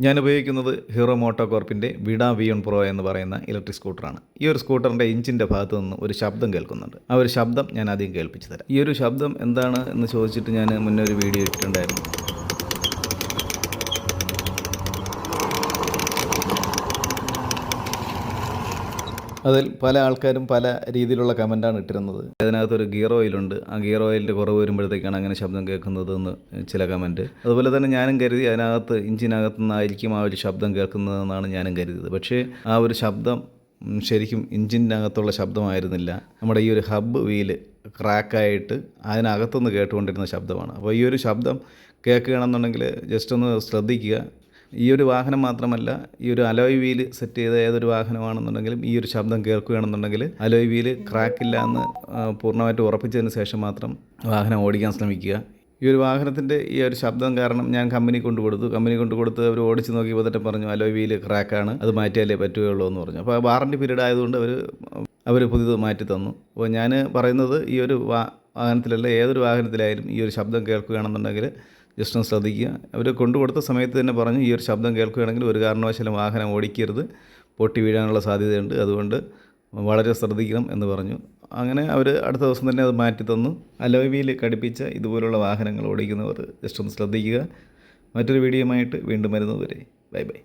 ഞാൻ ഉപയോഗിക്കുന്നത് ഹീറോ മോട്ടോ കോർപ്പിന്റെ വിഡ വി വൺ പ്രോ എന്ന് പറയുന്ന ഇലക്ട്രിക് സ്കൂട്ടറാണ് ഈ ഒരു സ്കൂട്ടറിന്റെ ഇഞ്ചിന്റെ ഭാഗത്ത് നിന്ന് ഒരു ശബ്ദം കേൾക്കുന്നുണ്ട്. ആ ഒരു ശബ്ദം ഞാൻ ആദ്യം കേൾപ്പിച്ചു തരാം. ഈ ഒരു ശബ്ദം എന്താണ് എന്ന് ചോദിച്ചിട്ട് ഞാൻ മുന്നേ ഒരു വീഡിയോ ഇട്ടിട്ടുണ്ടായിരുന്നു. അതിൽ പല ആൾക്കാരും പല രീതിയിലുള്ള കമന്റാണ് ഇട്ടിരുന്നത്. അതിനകത്തൊരു ഗിയർ ഓയിലുണ്ട്. ആ ഗിയർ ഓയിലിന്റെ കുറവ് വരുമ്പോഴത്തേക്കാണ് അങ്ങനെ ശബ്ദം കേൾക്കുന്നതെന്ന് ചില കമന്റ് അതുപോലെ തന്നെ ഞാനും കരുതി അതിനകത്ത് ഇഞ്ചിനകത്തു നിന്നായിരിക്കും ആ ഒരു ശബ്ദം കേൾക്കുന്നതെന്നാണ് ഞാനും കരുതിയത്. പക്ഷേ ആ ഒരു ശബ്ദം ശരിക്കും ഇഞ്ചിനകത്തുള്ള ശബ്ദമായിരുന്നില്ല. നമ്മുടെ ഈ ഒരു ഹബ്ബ് വീൽ ക്രാക്കായിട്ട് അതിനകത്തുനിന്ന് കേട്ടുകൊണ്ടിരുന്ന ശബ്ദമാണ്. അപ്പോൾ ഈ ഒരു ശബ്ദം കേൾക്കുകയാണെന്നുണ്ടെങ്കിൽ ജസ്റ്റ് ഒന്ന് ശ്രദ്ധിക്കുക. ഈ ഒരു വാഹനം മാത്രമല്ല ഈ ഒരു അലോയ് വീൽ സെറ്റ് ചെയ്ത ഏതൊരു വാഹനമാണെന്നുണ്ടെങ്കിലും ഈ ഒരു ശബ്ദം കേൾക്കുകയാണെന്നുണ്ടെങ്കിൽ അലോയ് വീൽ ക്രാക്കില്ല എന്ന് പൂർണമായിട്ട് ഉറപ്പിച്ചതിന് ശേഷം മാത്രം വാഹനം ഓടിക്കാൻ ശ്രമിക്കുക. ഈ ഒരു വാഹനത്തിന്റെ ഈ ഒരു ശബ്ദം കാരണം ഞാൻ കമ്പനി കൊണ്ട് കൊടുത്തു. കമ്പനി കൊണ്ട് കൊടുത്ത് അവർ ഓടിച്ച് നോക്കി വന്നിട്ട് പറഞ്ഞു അലോയ് വീൽ ക്രാക്കാണ് അത് മാറ്റിയാലേ പറ്റുകയുള്ളൂ എന്ന് പറഞ്ഞു. അപ്പോൾ വാറണ്ടി പീരീഡ് ആയതുകൊണ്ട് അവർ അവർ പുതിയത് മാറ്റി തന്നു അപ്പോൾ ഞാൻ പറയുന്നത് ഈ ഒരു വാ വാഹനത്തിലല്ല ഏതൊരു വാഹനത്തിലായാലും ഈ ഒരു ശബ്ദം കേൾക്കുകയാണെന്നുണ്ടെങ്കിൽ ജസ്റ്റ് ഒന്ന് ശ്രദ്ധിക്കുക. അവർ കൊണ്ടുകൊടുത്ത സമയത്ത് തന്നെ പറഞ്ഞു ഈ ഒരു ശബ്ദം കേൾക്കുകയാണെങ്കിൽ ഒരു കാരണവശാലും വാഹനം ഓടിക്കരുത് പൊട്ടി വീഴാനുള്ള സാധ്യതയുണ്ട്. അതുകൊണ്ട് വളരെ ശ്രദ്ധിക്കണം എന്ന് പറഞ്ഞു. അങ്ങനെ അവർ അടുത്ത ദിവസം തന്നെ അത് മാറ്റി തന്നു. അലോയ് ഘടിപ്പിച്ച ഇതുപോലുള്ള വാഹനങ്ങൾ ഓടിക്കുന്നവർ ജസ്റ്റ് ഒന്ന് ശ്രദ്ധിക്കുക. മറ്റൊരു വീഡിയോയുമായിട്ട് വീണ്ടും വരുന്നതുവരെ. Bye bye.